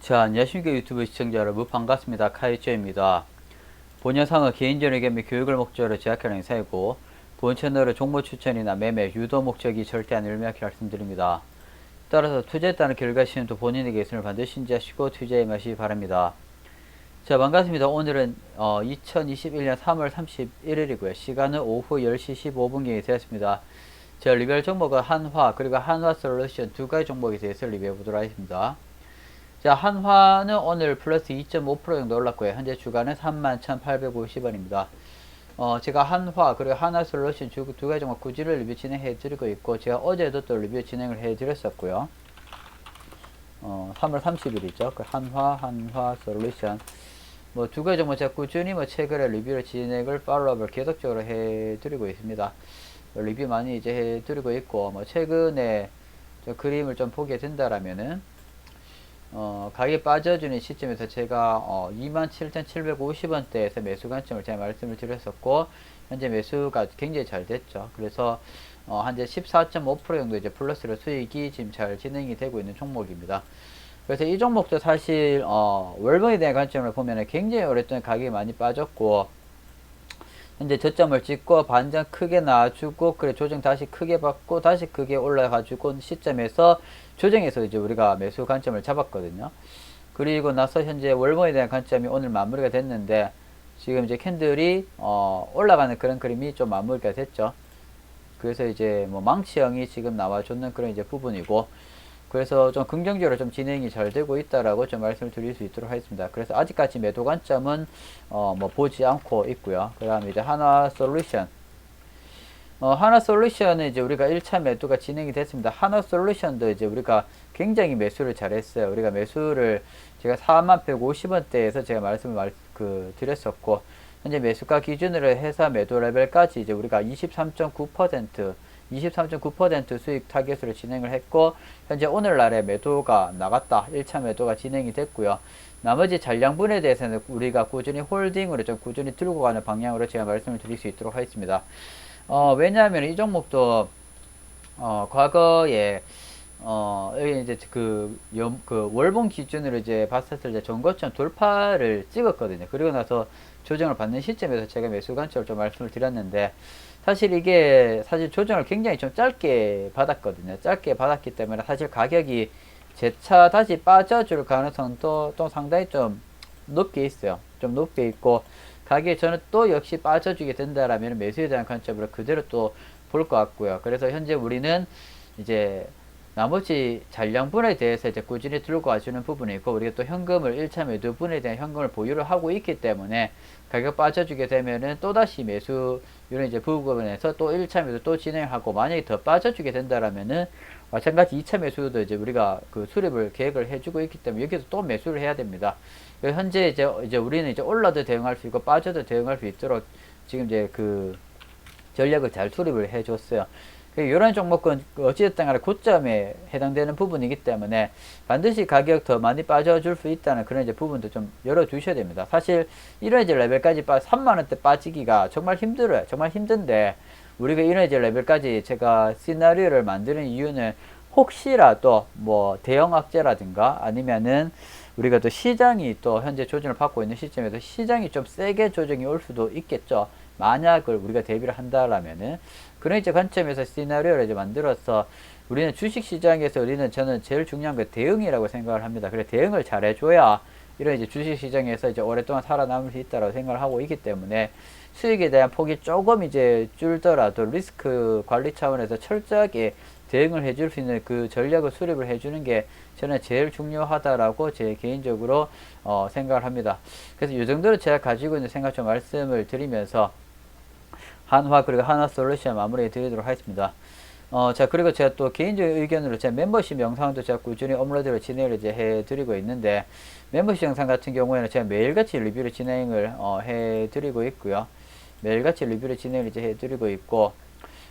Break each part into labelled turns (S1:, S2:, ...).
S1: 자, 안녕하십니까 유튜브 시청자 여러분 반갑습니다. 카이조입니다. 본 영상은 개인적인 의견 및 교육을 목적으로 제작하는 행사이고 본 채널의 정보 추천이나 매매, 유도 목적이 절대 아니를 명확히 말씀드립니다. 따라서 따른 결과 시험도 본인에게 있음을 반드시 신지하시고 투자에 마시기 바랍니다. 자, 반갑습니다. 오늘은 어, 2021년 3월 31일이고요. 시간은 오후 10시 15분경이 되었습니다. 자, 리뷰할 종목은 한화 그리고 한화 솔루션 두 가지 종목에 대해서 리뷰해 보도록 하겠습니다. 자, 한화는 오늘 플러스 2.5% 정도 올랐고요. 현재 주가는 31,850원입니다. 어, 제가 한화, 그리고 하나솔루션 두, 두 가지 종목 구지를 리뷰 진행해 드리고 있고, 제가 어제도 또 리뷰 진행을 해 드렸었고요. 어, 3월 30일이죠. 그 한화, 한화 솔루션. 뭐 두 가지 종목 제가 꾸준히 뭐 최근에 리뷰를 진행을 팔로우업을 계속적으로 해 드리고 있습니다. 리뷰 많이 이제 해 드리고 있고, 뭐 최근에 저 그림을 좀 보게 된다라면은, 어, 가격이 빠져주는 시점에서 제가 어, 27,750원대에서 매수 관점을 제가 말씀을 드렸었고 현재 매수가 굉장히 잘 됐죠. 그래서 어, 현재 14.5% 정도 이제 플러스로 수익이 지금 잘 진행이 되고 있는 종목입니다. 그래서 이 종목도 사실 어, 월봉에 대한 관점을 보면 굉장히 오랫동안 가격이 많이 빠졌고 현재 저점을 찍고 반전 크게 나와주고 그래 조정 다시 크게 받고 다시 크게 올라가지고 시점에서 조정해서 이제 우리가 매수 관점을 잡았거든요. 그리고 나서 현재 월봉에 대한 관점이 오늘 마무리가 됐는데 지금 이제 캔들이 어 올라가는 그런 그림이 좀 마무리가 됐죠. 그래서 이제 뭐 망치형이 지금 나와줬는 그런 이제 부분이고 그래서 좀 긍정적으로 좀 진행이 잘 되고 있다라고 좀 말씀을 드릴 수 있도록 하겠습니다. 그래서 아직까지 매도 관점은 어 뭐 보지 않고 있고요. 그 다음에 이제 하나 솔루션 어, 하나 솔루션은 이제 우리가 1차 매도가 진행이 됐습니다. 하나 솔루션도 이제 우리가 굉장히 매수를 잘했어요. 우리가 매수를 제가 4150원대에서 제가 말씀을 말, 그, 드렸었고, 현재 매수가 기준으로 해서 매도 레벨까지 이제 우리가 23.9% 23.9% 수익 타겟으로 진행을 했고 현재 오늘날에 매도가 나갔다. 1차 매도가 진행이 됐고요. 나머지 잔량분에 대해서는 우리가 꾸준히 홀딩으로 좀 꾸준히 들고 가는 방향으로 제가 말씀을 드릴 수 있도록 하겠습니다. 어, 왜냐하면 이 종목도 어, 과거에 어, 여기 이제 그, 연, 그 월봉 기준으로 이제 봤었을 때 전고점 돌파를 찍었거든요. 그리고 나서 조정을 받는 시점에서 제가 매수 관점을 좀 말씀을 드렸는데, 사실 이게 사실 조정을 굉장히 좀 짧게 받았거든요. 짧게 받았기 때문에 사실 가격이 재차 다시 빠져줄 가능성도 또 상당히 좀 높게 있어요. 좀 높게 있고, 가격이 저는 또 역시 빠져주게 된다라면 매수에 대한 관점으로 그대로 또 볼 것 같고요. 그래서 현재 우리는 이제 나머지 잔량분에 대해서 이제 꾸준히 들고 와주는 부분이 있고 우리가 또 현금을 1차 매도분에 대한 현금을 보유를 하고 있기 때문에 가격 빠져주게 되면은 또다시 매수 이런 이제 부분에서 또 1차 매도 또 진행하고 만약에 더 빠져주게 된다라면은 마찬가지 2차 매수도 이제 우리가 그 수립을 계획을 해주고 있기 때문에 여기서 또 매수를 해야 됩니다. 현재 이제 이제 우리는 이제 올라도 대응할 수 있고 빠져도 대응할 수 있도록 지금 이제 그 전략을 잘 수립을 해줬어요. 이런 종목은 어찌됐든 간에 고점에 해당되는 부분이기 때문에 반드시 가격 더 많이 빠져줄 수 있다는 그런 이제 부분도 좀 열어두셔야 됩니다. 사실 이런 이제 레벨까지 빠, 3만원대 빠지기가 정말 힘들어요. 정말 힘든데 우리가 이런 이제 레벨까지 제가 시나리오를 만드는 이유는 혹시라도 뭐 대형 악재라든가 아니면은 우리가 또 시장이 또 현재 조정을 받고 있는 시점에서 시장이 좀 세게 조정이 올 수도 있겠죠. 만약을 우리가 대비를 한다라면은 그런 이제 관점에서 시나리오를 이제 만들어서 우리는 주식 시장에서 우리는 저는 제일 중요한 게 대응이라고 생각을 합니다. 그래 대응을 잘 해줘야 이런 이제 주식 시장에서 이제 오랫동안 살아남을 수 있다고 생각을 하고 있기 때문에 수익에 대한 폭이 조금 이제 줄더라도 리스크 관리 차원에서 철저하게 대응을 해줄 수 있는 그 전략을 수립을 해주는 게 저는 제일 중요하다라고 제 개인적으로 어, 생각을 합니다. 그래서 이 정도로 제가 가지고 있는 생각 좀 말씀을 드리면서 한화 그리고 하나 솔루션 마무리 드리도록 하겠습니다. 어, 자, 그리고 제가 또 개인적인 의견으로 제 멤버십 영상도 제가 꾸준히 업로드를 진행을 이제 해 드리고 있는데, 멤버십 영상 같은 경우에는 제가 매일같이 리뷰를 진행을 어, 해 드리고 있고요. 매일같이 리뷰를 진행을 이제 해 드리고 있고,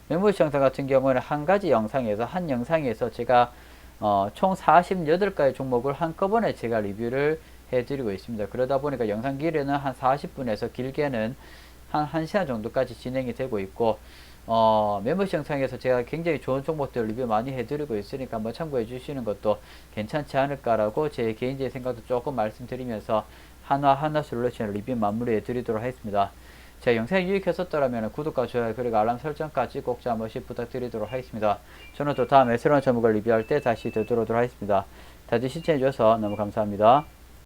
S1: 멤버십 영상 같은 경우에는 한 가지 영상에서, 한 영상에서 제가 어, 총 48가지 종목을 한꺼번에 제가 리뷰를 해 드리고 있습니다. 그러다 보니까 영상 길이는 한 40분에서 길게는 한 1시간 정도까지 진행이 되고 있고 어, 멤버십 영상에서 제가 굉장히 좋은 종목들 리뷰 많이 해드리고 있으니까 한번 참고해 주시는 것도 괜찮지 않을까라고 제 개인적인 생각도 조금 말씀드리면서 하나 하나 솔루션 리뷰 마무리해 드리도록 하겠습니다. 제 영상이 유익했었더라면 구독과 좋아요 그리고 알람 설정까지 꼭한 번씩 부탁드리도록 하겠습니다. 저는 또 다음에 새로운 종목을 리뷰할 때 다시 되돌아오도록 하겠습니다. 다들 시청해 주셔서 너무 감사합니다.